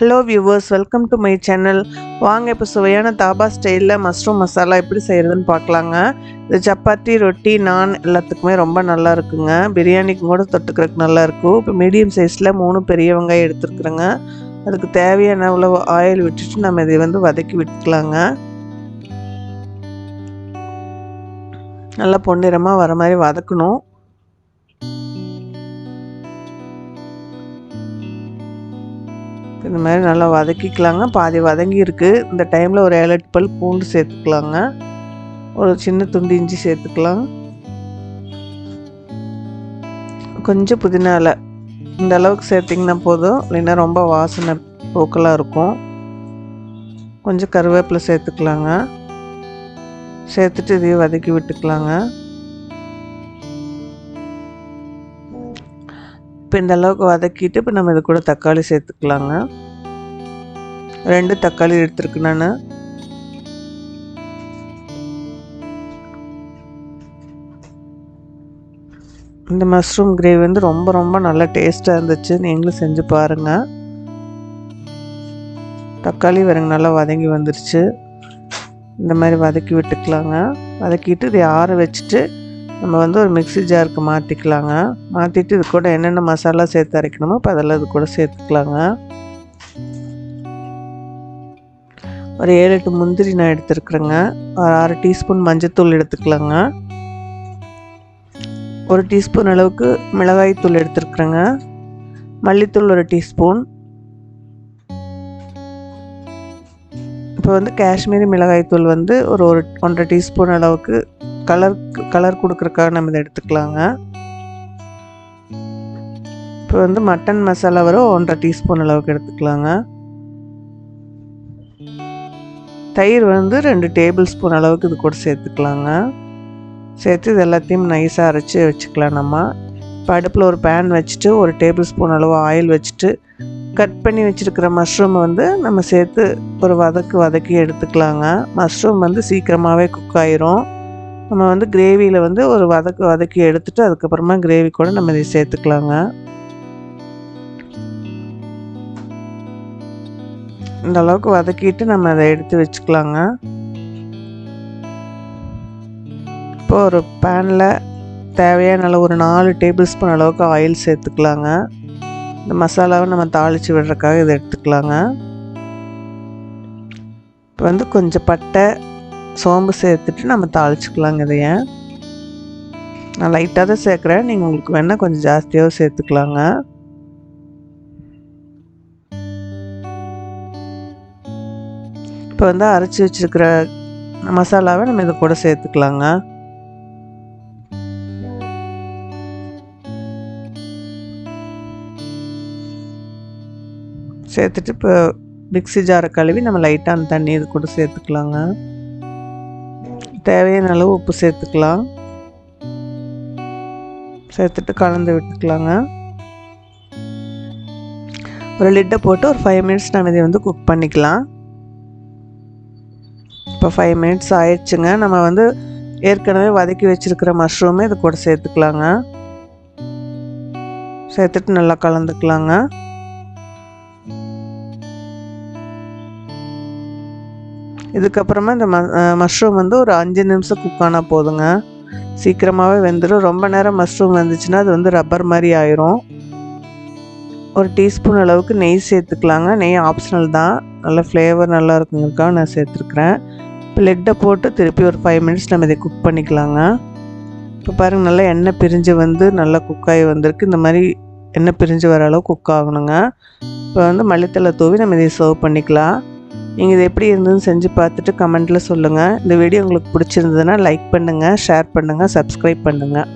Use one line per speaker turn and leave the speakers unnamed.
Hello viewers welcome to my channel வாங்க இப்போ சுவையான தாபா ஸ்டைலில் மஷ்ரூம் மசாலா எப்படி செய்கிறதுன்னு பார்க்கலாங்க. இது சப்பாத்தி ரொட்டி நான் எல்லாத்துக்குமே ரொம்ப நல்லா இருக்குங்க. பிரியாணிக்கும் கூட தொட்டுக்கிறதுக்கு நல்லா இருக்கும். இப்போ மீடியம் சைஸில் மூணு பெரிய வெங்காயம் எடுத்துருக்குறேங்க. அதுக்கு தேவையான அளவு ஆயில் விட்டுட்டு நம்ம இதை வந்து வதக்கி விட்டுக்கலாங்க. நல்லா பொன்னிறமாக வர மாதிரி வதக்கணும். இந்த மாதிரி நல்லா வதக்கிக்கலாங்க. பாதி வதங்கி இருக்குது இந்த டைமில் ஒரு ஏழு பல் பூண்டு சேர்த்துக்கலாங்க. ஒரு சின்ன துண்டு இஞ்சி சேர்த்துக்கலாம். கொஞ்சம் புதினால இந்த அளவுக்கு சேர்த்திங்கன்னா போதும். இல்லைன்னா ரொம்ப வாசனை போக்கலாக இருக்கும். கொஞ்சம் கருவேப்பிலை சேர்த்துக்கலாங்க. சேர்த்துட்டு இதையும் வதக்கி விட்டுக்கலாங்க. இப்போ இந்த அளவுக்கு வதக்கிட்டு இப்போ நம்ம இது கூட தக்காளி சேர்த்துக்கலாங்க. ரெண்டு தக்காளி எடுத்துருக்கு நான். இந்த மஷ்ரூம் கிரேவி வந்து ரொம்ப ரொம்ப நல்லா டேஸ்ட்டாக இருந்துச்சு. நீங்களும் செஞ்சு பாருங்கள் தக்காளி வரங்க நல்லா வதங்கி வந்துருச்சு. இந்த மாதிரி வதக்கி விட்டுக்கலாங்க. வதக்கிட்டு இதை ஆற வச்சுட்டு நம்ம வந்து ஒரு மிக்சி ஜாருக்கு மாற்றிக்கலாங்க மாற்றிட்டு இது கூட என்னென்ன மசாலா சேர்த்து அரைக்கணுமோ இப்போ அதெல்லாம் இது கூட சேர்த்துக்கலாங்க. ஒரு ஏழு எட்டு முந்திரி நான் எடுத்துருக்குறேங்க. ஒரு ஆறு டீஸ்பூன் மஞ்சத்தூள் எடுத்துக்கலாங்க. ஒரு டீஸ்பூன் அளவுக்கு மிளகாய் தூள் எடுத்துருக்குறேங்க. மல்லித்தூள் ஒரு டீஸ்பூன். இப்போ வந்து காஷ்மீரி மிளகாய்த்தூள் வந்து ஒரு ஒரு ஒன்றரை டீஸ்பூன் அளவுக்கு கலர் கலர் கொடுக்குறக்காக நம்ம இதை எடுத்துக்கலாங்க. இப்போ வந்து மட்டன் மசாலா வரும் ஒன்றரை டீஸ்பூன் அளவுக்கு எடுத்துக்கலாங்க. தயிர் வந்து ரெண்டு டேபிள் ஸ்பூன் அளவுக்கு இது கூட சேர்த்துக்கலாங்க. சேர்த்து இது எல்லாத்தையும் நைஸாக அரைச்சி வச்சுக்கலாம் நம்ம. இப்போ அடுப்பில் ஒரு பேன் வச்சுட்டு ஒரு டேபிள் ஸ்பூன் அளவு ஆயில் வச்சுட்டு கட் பண்ணி வச்சுருக்கிற மஷ்ரூமை வந்து நம்ம சேர்த்து ஒரு வதக்கு வதக்கி எடுத்துக்கலாங்க. மஷ்ரூம் வந்து சீக்கிரமாகவே குக் ஆயிரும். நம்ம வந்து கிரேவியில் வந்து ஒரு வதக்கு வதக்கி எடுத்துட்டு அதுக்கப்புறமா கிரேவி கூட நம்ம இதை சேர்த்துக்கலாங்க. இந்த அளவுக்கு வதக்கிட்டு நம்ம அதை எடுத்து வச்சுக்கலாங்க. இப்போ ஒரு பேனில் தேவையான அளவு ஒரு நாலு டேபிள் ஸ்பூன் அளவுக்கு ஆயில் சேர்த்துக்கலாங்க. இந்த மசாலாவை நம்ம தாளித்து விடுறதுக்காக இதை எடுத்துக்கலாங்க. இப்போ வந்து கொஞ்சம் பட்டை சோம்பு சேர்த்துட்டு நம்ம தாளிச்சுக்கலாங்க இதைய. நான் லைட்டாக தான் சேர்க்குறேன். நீங்கள் உங்களுக்கு வேணால் கொஞ்சம் ஜாஸ்தியாக சேர்த்துக்கலாங்க. இப்போ வந்து அரைச்சி வச்சுருக்கிற மசாலாவை நம்ம இதை கூட சேர்த்துக்கலாங்க. சேர்த்துட்டு இப்போ மிக்ஸி ஜாரை கழுவி நம்ம லைட்டாக அந்த தண்ணி இது கூட சேர்த்துக்கலாங்க. தேவையான அளவு உப்பு சேர்த்துக்கலாம். சேர்த்துட்டு கலந்து விட்டுக்கலாங்க. ஒரு லிட்டை போட்டு ஒரு ஃபைவ் மினிட்ஸ் நம்ம இதை வந்து குக் பண்ணிக்கலாம். இப்போ ஃபைவ் மினிட்ஸ் ஆயிடுச்சுங்க. நம்ம வந்து ஏற்கனவே வதக்கி வச்சுருக்கிற மஷ்ரூமே இது கூட சேர்த்துக்கலாங்க. சேர்த்துட்டு நல்லா கலந்துக்கலாங்க. இதுக்கப்புறமா இந்த ம மஷ்ரூம் வந்து ஒரு அஞ்சு நிமிஷம் குக் ஆனால் போதுங்க. சீக்கிரமாகவே வெந்துடும் ரொம்ப நேரம் மஷ்ரூம் வந்துச்சுன்னா அது வந்து ரப்பர் மாதிரி ஆயிரும். ஒரு டீஸ்பூன் அளவுக்கு நெய் சேர்த்துக்கலாங்க. நெய் ஆப்ஷனல் தான். நல்ல ஃப்ளேவர் நல்லா இருக்குங்கிறக்காக நான் சேர்த்துருக்குறேன். இப்போ லெட்டை போட்டு திருப்பி ஒரு ஃபைவ் மினிட்ஸ் நம்ம இதை குக் பண்ணிக்கலாங்க. இப்போ பாருங்கள் நல்லா எண்ணெய் பிரிஞ்சு வந்து நல்லா குக் ஆகி வந்திருக்கு. இந்த மாதிரி எண்ணெய் பிரிஞ்சு வர அளவு குக் ஆகணுங்க. இப்போ வந்து மல்லித்தலை தூவி நம்ம இதை சர்வ் பண்ணிக்கலாம். நீங்கள் இது எப்படி இருந்ததுன்னு செஞ்சு பார்த்துட்டு கமெண்ட்டில் சொல்லுங்கள் இந்த வீடியோ உங்களுக்கு பிடிச்சிருந்ததுன்னா லைக் பண்ணுங்கள் ஷேர் பண்ணுங்கள் சப்ஸ்கிரைப் பண்ணுங்கள்